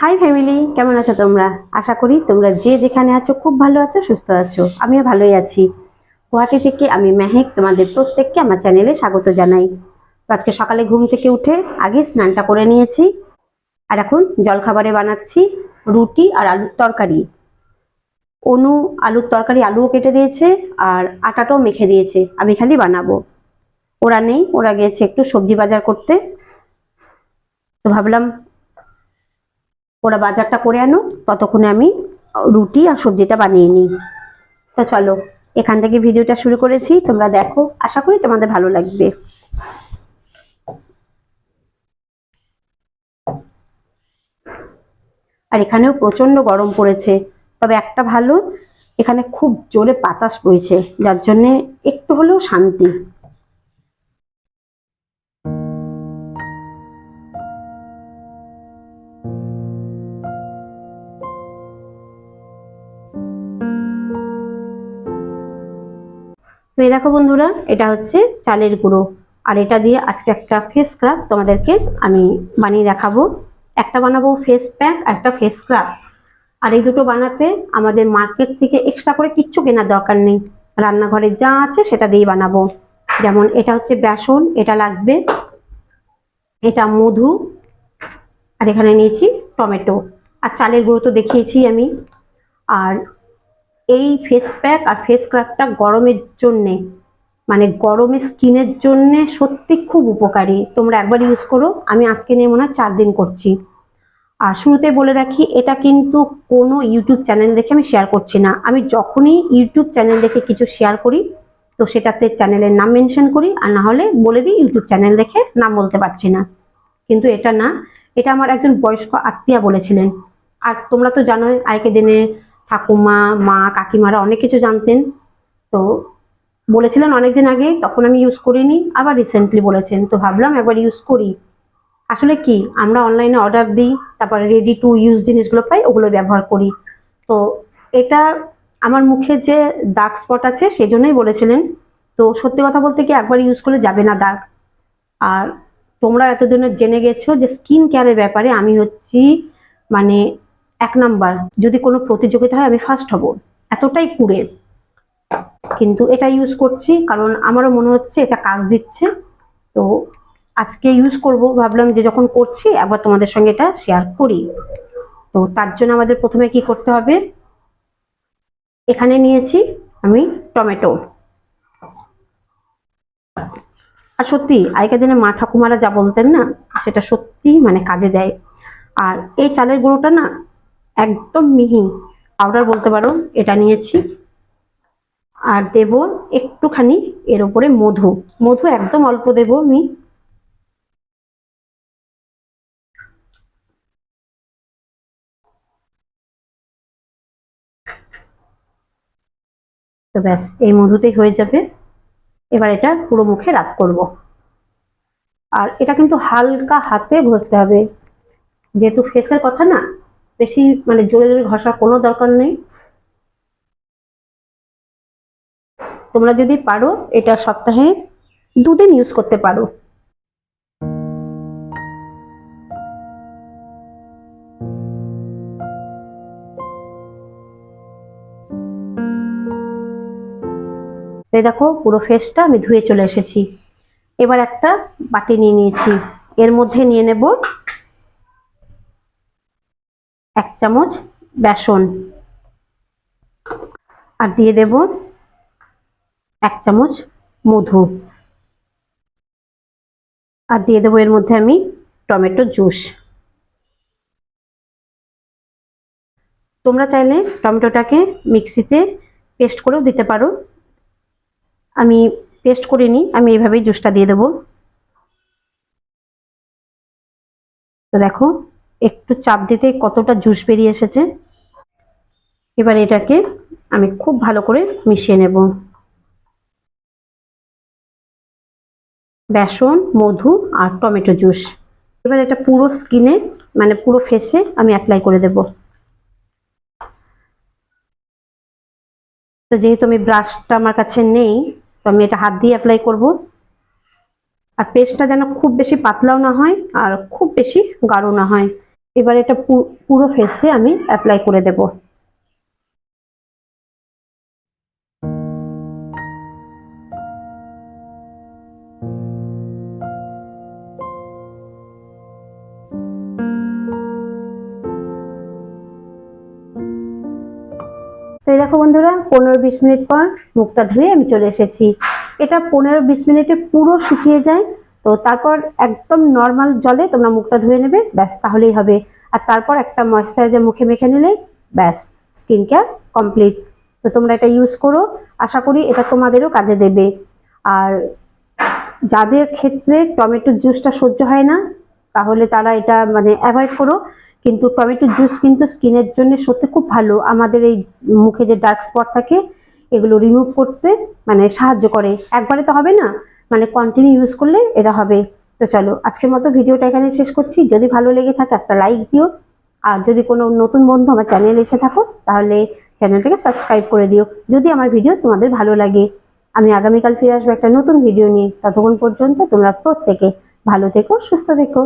High family কেমন আছো তোমরা? আশা করি তোমরা যে যেখানে আছো খুব ভালো আছো, সুস্থ আছো। আমিও ভালোই আছি। গুয়াহাটি থেকে আমি মেহেক তোমাদের প্রত্যেককে আমার চ্যানেলে স্বাগত জানাই। তো আজকে সকালে ঘুম থেকে উঠে আগে স্নানটা করে নিয়েছি। আর এখন জলখাবারে বানাচ্ছি রুটি আর আলুর তরকারি। অনু আলুর তরকারি আলুও কেটে দিয়েছে আর আটাটাও মেখে দিয়েছে। আমি খালি বানাবো। ওরা নেই, ওরা গিয়েছে একটু সবজি বাজার করতে। তো ভাবলাম ওরা বাজারটা করে আনো ততক্ষণে আমি রুটি আর সবজিটা বানিয়ে নিই। তো চলো, এখান থেকে ভিডিওটা শুরু করেছি, তোমরা দেখো, আশা করি তোমাদের ভালো লাগবে। আর এখানেও প্রচণ্ড গরম পড়েছে, তবে একটা ভালো, এখানে খুব জোরে বাতাস বইছে, যার জন্যে একটু হলেও শান্তি। তো এই দেখো বন্ধুরা, এটা হচ্ছে চালের গুঁড়ো। আর এটা দিয়ে আজকে একটা ফেস স্ক্রাব তোমাদেরকে আমি বানিয়ে দেখাবো। একটা বানাবো ফেস প্যাক একটা ফেস স্ক্রাব আর এই দুটো বানাতে আমাদের মার্কেট থেকে এক্সট্রা করে কিচ্ছু কেনার দরকার নেই। রান্নাঘরে যা আছে সেটা দিয়ে বানাবো। যেমন এটা হচ্ছে বেসন, এটা লাগবে। এটা মধু। আর এখানে নিয়েছি টমেটো। আর চালের গুঁড়ো তো দেখিয়েছি আমি। আর এই ফেস প্যাক আর ফেস স্ক্রাবটা গরমের জন্যে মানে গরমে স্কিনের জন্য সত্যি খুব উপকারী। তোমরা একবার ইউজ করো, আমি আজকে নিয়ে মনে হয় চার দিন করছি। আর শুরুতে বলে রাখি, এটা কিন্তু কোনো ইউটিউব চ্যানেল দেখে আমি শেয়ার করছি না। আমি যখনই ইউটিউব চ্যানেল দেখে কিছু শেয়ার করি, তো সেটাতে চ্যানেলের নাম মেনশন করি, আর না হলে বলে দিই ইউটিউব চ্যানেল দেখে নাম বলতে পারছি না। কিন্তু এটা না, এটা আমার একজন বয়স্ক আত্মীয়া বলেছিলেন। আর তোমরা তো জানোই আগের দিনে ঠাকুমা, মা, কাকিমারা অনেক কিছু জানতেন। তো বলেছিলেন অনেকদিন আগে, তখন আমি ইউজ করিনি, আবার রিসেন্টলি বলেছেন। তো ভাবলাম একবার ইউজ করি। আসলে কি, আমরা অনলাইনে অর্ডার দিই, তারপরে রেডি টু ইউজ জিনিসগুলো পাই, ওগুলো ব্যবহার করি। তো এটা আমার মুখে যে দাগ স্পট আছে, সেজন্যই বলেছিলেন। তো সত্যি কথা বলতে কি, একবার ইউজ করলে যাবে না দাগ আর তোমরা এতদিনে জেনে গেছো যে স্কিন কেয়ারের ব্যাপারে আমি হচ্ছি মানে এক নাম্বার, যদি কোনো প্রতিযোগিতা হয় আমি ফার্স্ট হব। এতটাই কুড়ে। কিন্তু এটা ইউজ করছি, কারণ আমারও মনে হচ্ছে এটা কাজ দিচ্ছে। তো আজকে ইউজ করব, ভাবলাম যে যখন করছি, একবার তোমাদের সঙ্গে এটা শেয়ার করি। তো তার জন্য আমাদের প্রথমে কি করতে হবে? এখানে নিয়েছি আমি টমেটো। আর সত্যি, আগেকার দিনে মা ঠাকুমারা যা বলতেন না, সেটা সত্যি মানে কাজে দেয়। আর এই চালের গুঁড়োটা না একদম মিহি। পাউডার বলতে পারো, এটা নিয়েছি। আর দেব একটুখানি এর উপরে মধু। মধু একদম অল্প দেব আমি। তো ব্যাস, এই মধুতেই হয়ে যাবে। এবার এটা পুরো মুখে রাত করব। আর এটা কিন্তু হালকা হাতে ঘষতে হবে। যেহেতু ফেসের কথা না বেশি মানে জোরে জোরে ঘষার কোনো দরকার নেই। তোমরা যদি পারো, এটা সপ্তাহে দুদিন ইউজ করতে পারো। এই দেখো, পুরো ফেসটা আমি ধুয়ে চলে এসেছি। এবার একটা বাটি নিয়ে নিয়েছি। এর মধ্যে নিয়ে নেব এক চামচ বেসন। আর দিয়ে দেব এক চামচ মধু। আর দিয়ে দেবো এর মধ্যে আমি টমেটো জুস। তোমরা চাইলে টমেটোটাকে মিক্সিতে পেস্ট করেও দিতে পারো। আমি পেস্ট করিনি, আমি এইভাবেই জুসটা দিয়ে দেবো। তো দেখো একটু চাপ দিতে কতটা জুস বেরিয়ে এসেছে। এবার এটাকে আমি খুব ভালো করে মিশিয়ে নেব। বেসন, মধু আর টমেটো জুস। এবার এটা পুরো স্কিনে মানে পুরো ফেসে আমি অ্যাপ্লাই করে দেব। তো যেহেতু আমি ব্রাশটা আমার কাছে নেই, তো আমি এটা হাত দিয়ে অ্যাপ্লাই করব। আর পেস্টটা যেন খুব বেশি পাতলাও না হয় আর খুব বেশি গাঢ় না হয়। এবার এটা পুরো ফেসে আমি অ্যাপ্লাই করে দেব। তো দেখো বন্ধুরা, পনেরো বিশ মিনিট পর মুখটা ধুয়ে আমি চলে এসেছি। এটা পনেরো বিশ মিনিটে পুরো শুকিয়ে যায়। তো তারপর একদম নর্মাল জলে তোমরা মুখটা ধুয়ে নেবে, ব্যাস তাহলেই হবে। আর তারপর একটা ময়শ্চারাইজার মুখে মেখে নিলে ব্যাস স্কিন কেয়ার কমপ্লিট তো তোমরা এটা ইউজ করো। আশা করি এটা তোমাদেরও কাজে দেবে। আর যাদের ক্ষেত্রে টমেটোর জুসটা সহ্য হয় না, তাহলে তারা এটা মানে অ্যাভয়েড করো। কিন্তু টমেটোর জুস কিন্তু স্কিনের জন্য সত্যি খুব ভালো। আমাদের এই মুখে যে ডার্ক স্পট থাকে, এগুলো রিমুভ করতে মানে সাহায্য করে। একবারে তো হবে না। মানে কন্টিনিউ ইউজ করলে এটা হবে। তো চলো, আজকের মতো ভিডিওটা এখানে শেষ করছি। যদি ভালো লেগে থাকে, একটা লাইক দিও। আর যদি কোনো নতুন বন্ধু আমার চ্যানেলে এসে থাকো, তাহলে চ্যানেলটাকে সাবস্ক্রাইব করে দিও। যদি আমার ভিডিও তোমাদের ভালো লাগে। আমি আগামীকাল ফিরে আসব একটা নতুন ভিডিও নিয়ে। ততক্ষণ পর্যন্ত তোমরা প্রত্যেকে ভালো থেকো, সুস্থ থেকো।